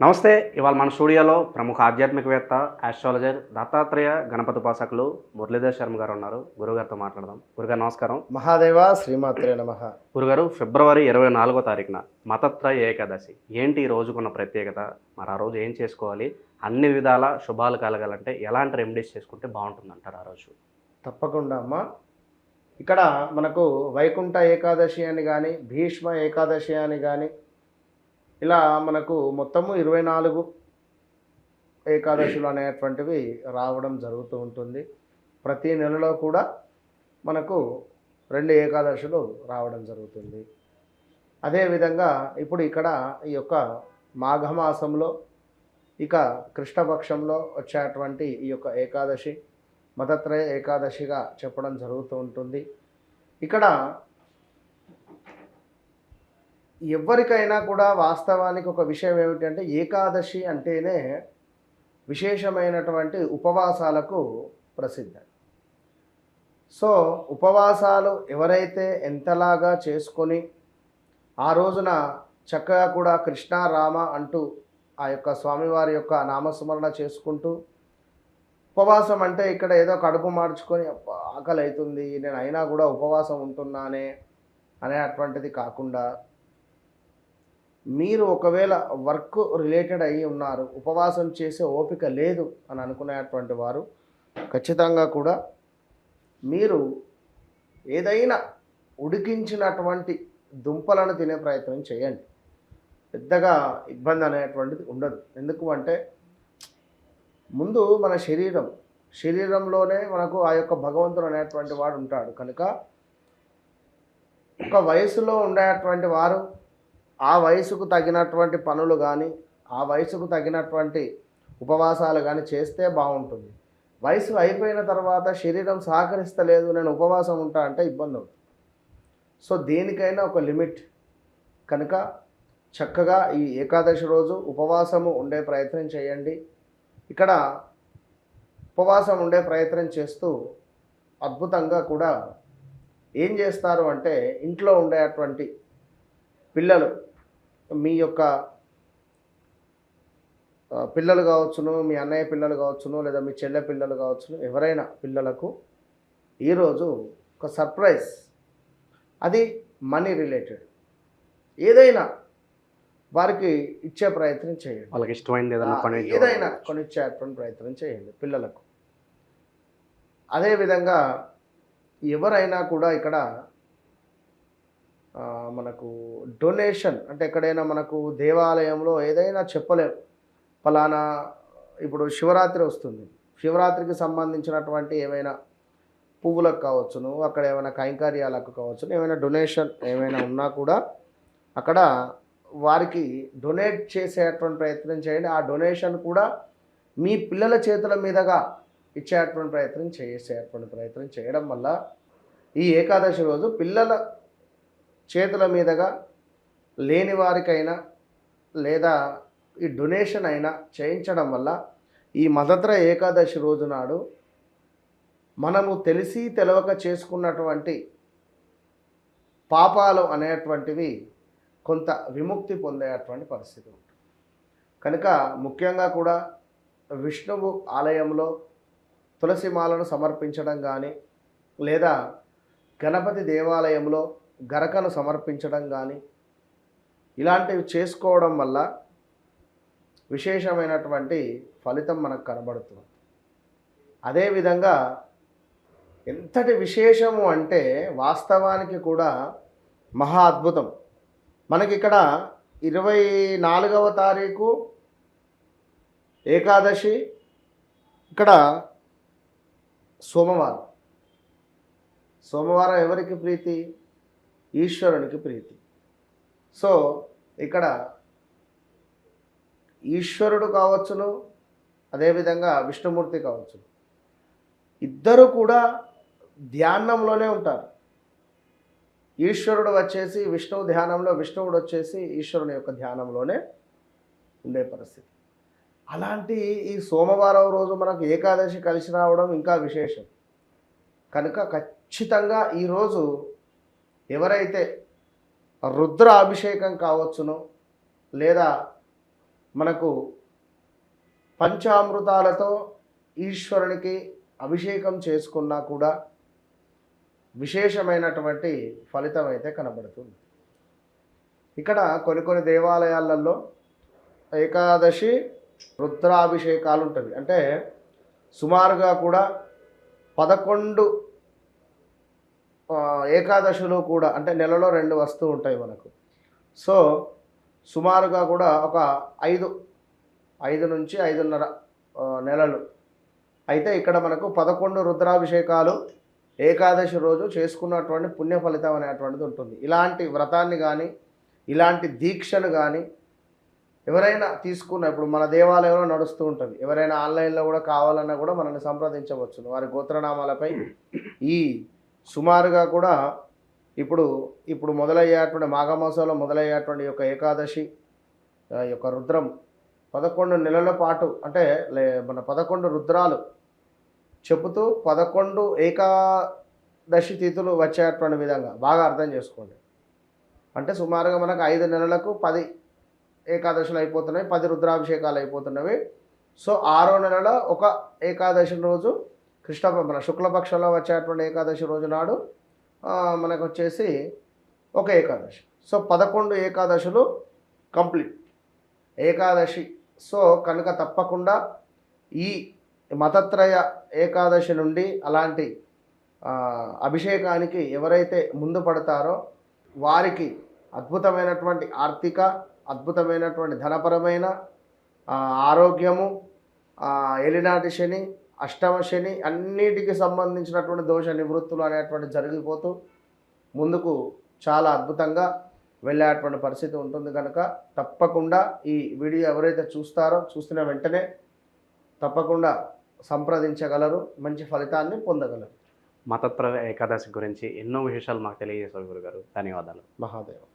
నమస్తే ఇవాళ మన స్టూడియోలో ప్రముఖ ఆధ్యాత్మికవేత్త ఆస్ట్రాలజర్ దత్తాత్రేయ గణపతి ఉపాసకులు మురళీధర్ శర్మ గారు ఉన్నారు. గురుగారితో మాట్లాడదాం. గురుగారు నమస్కారం. మహాదేవ శ్రీమాత్రే నమ. గురుగారు ఫిబ్రవరి ఇరవై నాలుగో తారీఖున మతత్రయ ఏకాదశి. ఏంటి ఈ రోజుకున్న ప్రత్యేకత? మరి ఆ రోజు ఏం చేసుకోవాలి? అన్ని విధాల శుభాలు కలగాలంటే ఎలాంటి రెమెడీస్ చేసుకుంటే బాగుంటుంది అంటారు ఆ రోజు? తప్పకుండా అమ్మ. ఇక్కడ మనకు వైకుంఠ ఏకాదశి అని కానీ భీష్మ ఏకాదశి అని కానీ ఇలా మనకు మొత్తము ఇరవై నాలుగు ఏకాదశులు అనేటువంటివి రావడం జరుగుతూ ఉంటుంది. ప్రతి నెలలో కూడా మనకు రెండు ఏకాదశులు రావడం జరుగుతుంది. అదేవిధంగా ఇప్పుడు ఇక్కడ ఈ యొక్క మాఘమాసంలో ఇక కృష్ణపక్షంలో వచ్చేటువంటి ఈ యొక్క ఏకాదశి మతత్రయ ఏకాదశిగా చెప్పడం జరుగుతూ ఉంటుంది. ఇక్కడ ఎవరికైనా కూడా వాస్తవానికి ఒక విషయం ఏమిటంటే ఏకాదశి అంటేనే విశేషమైనటువంటి ఉపవాసాలకు ప్రసిద్ధి. సో ఉపవాసాలు ఎవరైతే ఎంతలాగా చేసుకొని ఆ రోజున చక్కగా కూడా కృష్ణ రామ అంటూ ఆ యొక్క స్వామివారి యొక్క నామస్మరణ చేసుకుంటూ ఉపవాసం అంటే ఇక్కడ ఏదో కడుపు మార్చుకొని ఆకలి అవుతుంది నేను అయినా కూడా ఉపవాసం ఉంటున్నానే అనేటువంటిది కాకుండా మీరు ఒకవేళ వర్క్ రిలేటెడ్ అయ్యి ఉన్నారు ఉపవాసం చేసే ఓపిక లేదు అని అనుకునేటువంటి వారు ఖచ్చితంగా కూడా మీరు ఏదైనా ఉడికించినటువంటి దుంపలను తినే ప్రయత్నం చేయండి. పెద్దగా ఇబ్బంది అనేటువంటిది ఉండదు. ఎందుకు అంటే ముందు మన శరీరం శరీరంలోనే మనకు ఆ యొక్క భగవంతుడు అనేటువంటి వాడు ఉంటాడు. కనుక ఒక వయసులో ఉండేటువంటి వారు ఆ వయసుకు తగినటువంటి పనులు కానీ ఆ వయసుకు తగినటువంటి ఉపవాసాలు కానీ చేస్తే బాగుంటుంది. వయసు అయిపోయిన తర్వాత శరీరం సహకరిస్తలేదు నేను ఉపవాసం ఉంటా అంటే ఇబ్బంది అవుతుంది. సో దేనికైనా ఒక లిమిట్. కనుక చక్కగా ఈ ఏకాదశి రోజు ఉపవాసము ఉండే ప్రయత్నం చేయండి. ఇక్కడ ఉపవాసం ఉండే ప్రయత్నం చేస్తూ అద్భుతంగా కూడా ఏం చేస్తారు అంటే ఇంట్లో ఉండేటువంటి పిల్లలు మీ యొక్క పిల్లలు కావచ్చును మీ అన్నయ్య పిల్లలు కావచ్చును లేదా మీ చెల్లె పిల్లలు కావచ్చును ఎవరైనా పిల్లలకు ఈరోజు ఒక సర్ప్రైజ్. అది మనీ రిలేటెడ్. ఏదైనా వారికి ఇచ్చే ప్రయత్నం చేయండి. వాళ్ళకి ఇష్టమైనది ఏదైనా కొనిచ్చేటువంటి ప్రయత్నం చేయండి పిల్లలకు. అదేవిధంగా ఎవరైనా కూడా ఇక్కడ మనకు డొనేషన్ అంటే ఎక్కడైనా మనకు దేవాలయంలో ఏదైనా చెప్పలేం. ఫలానా ఇప్పుడు శివరాత్రి వస్తుంది. శివరాత్రికి సంబంధించినటువంటి ఏమైనా పువ్వులకు కావచ్చును అక్కడ ఏమైనా కైంకర్యాలకు కావచ్చును ఏమైనా డొనేషన్ ఏమైనా ఉన్నా కూడా అక్కడ వారికి డొనేట్ చేసేటువంటి ప్రయత్నం చేయండి. ఆ డొనేషన్ కూడా మీ పిల్లల చేతుల మీదుగా ఇచ్చేటువంటి ప్రయత్నం చేసేటువంటి ప్రయత్నం చేయడం వల్ల ఈ ఏకాదశి రోజు పిల్లల చేతుల మీదుగా లేని వారికైనా లేదా ఈ డొనేషన్ అయినా చేయించడం వల్ల ఈ మదత్ర ఏకాదశి రోజు నాడు మనము తెలిసి తెలవక చేసుకున్నటువంటి పాపాలు అనేటువంటివి కొంత విముక్తి పొందేటువంటి పరిస్థితి ఉంటుంది. కనుక ముఖ్యంగా కూడా విష్ణువు ఆలయంలో తులసి మాలను సమర్పించడం కానీ లేదా గణపతి దేవాలయంలో గరకను సమర్పించడం కానీ ఇలాంటివి చేసుకోవడం వల్ల విశేషమైనటువంటి ఫలితం మనకు కనబడుతుంది. అదేవిధంగా ఎంతటి విశేషము అంటే వాస్తవానికి కూడా మహా అద్భుతం. మనకి ఇక్కడ ఇరవై నాలుగవ తారీఖు ఏకాదశి ఇక్కడ సోమవారం. సోమవారం ఎవరికి ప్రీతి? ఈశ్వరునికి ప్రీతి. సో ఇక్కడ ఈశ్వరుడు కావచ్చును అదేవిధంగా విష్ణుమూర్తి కావచ్చును. ఇద్దరు కూడా ధ్యానంలోనే ఉంటారు. ఈశ్వరుడు వచ్చేసి విష్ణువు ధ్యానంలో విష్ణువుడు వచ్చేసి ఈశ్వరుని యొక్క ధ్యానంలోనే ఉండే పరిస్థితి. అలాంటి ఈ సోమవారం రోజు మనకు ఏకాదశి కలిసి రావడం ఇంకా విశేషం. కనుక ఖచ్చితంగా ఈరోజు ఎవరైతే రుద్ర అభిషేకం కావచ్చునో లేదా మనకు పంచామృతాలతో ఈశ్వరునికి అభిషేకం చేసుకున్నా కూడా విశేషమైనటువంటి ఫలితం అయితే కనబడుతుంది. ఇక్కడ కొన్ని కొన్ని దేవాలయాలలో ఏకాదశి రుద్రాభిషేకాలు ఉంటుంది అంటే సుమారుగా కూడా పదకొండు ఏకాదశిలో కూడా అంటే నెలలో రెండు వస్తూ ఉంటాయి మనకు. సో సుమారుగా కూడా ఒక ఐదు ఐదు నుంచి ఐదున్నర నెలలు. అయితే ఇక్కడ మనకు పదకొండు రుద్రాభిషేకాలు ఏకాదశి రోజు చేసుకున్నటువంటి పుణ్య ఫలితం అనేటువంటిది ఉంటుంది. ఇలాంటి వ్రతాన్ని కానీ ఇలాంటి దీక్షను కానీ ఎవరైనా తీసుకున్న ఇప్పుడు మన దేవాలయంలో నడుస్తూ ఉంటుంది. ఎవరైనా ఆన్లైన్లో కూడా కావాలన్నా కూడా మనల్ని సంప్రదించవచ్చు. వారి గోత్రనామాలపై ఈ సుమారుగా కూడా ఇప్పుడు ఇప్పుడు మొదలయ్యేటువంటి మాఘమాసంలో మొదలయ్యేటువంటి యొక్క ఏకాదశి యొక్క రుద్రం పదకొండు నెలల పాటు అంటే లే మన పదకొండు రుద్రాలు చెబుతూ పదకొండు ఏకాదశి తిథులు వచ్చేటువంటి విధంగా బాగా అర్థం చేసుకోండి. అంటే సుమారుగా మనకు ఐదు నెలలకు పది ఏకాదశులు అయిపోతున్నాయి పది రుద్రాభిషేకాలు అయిపోతున్నవి. సో ఆరో నెలలో ఒక ఏకాదశి రోజు కృష్ణ మన శుక్లపక్షంలో వచ్చేటువంటి ఏకాదశి రోజు నాడు మనకు వచ్చేసి ఒక ఏకాదశి. సో పదకొండు ఏకాదశులు కంప్లీట్. ఏకాదశి సో కనుక తప్పకుండా ఈ మతత్రయ ఏకాదశి నుండి అలాంటి అభిషేకానికి ఎవరైతే ముందు పడతారో వారికి అద్భుతమైనటువంటి ఆర్థిక అద్భుతమైనటువంటి ధనపరమైన ఆరోగ్యము ఎలినాటి శని అష్టమ శని అన్నిటికి సంబంధించినటువంటి దోష నివృత్తులు అనేటువంటి జరిగిపోతూ ముందుకు చాలా అద్భుతంగా వెళ్ళేటువంటి పరిస్థితి ఉంటుంది కనుక తప్పకుండా ఈ వీడియో ఎవరైతే చూస్తారో చూసిన వెంటనే తప్పకుండా సంప్రదించగలరు మంచి ఫలితాన్ని పొందగలరు. మతత్ర ఏకాదశి గురించి ఎన్నో విశేషాలు మాకు తెలియజేశారు గురుగారు. ధన్యవాదాలు. మహాదేవ్.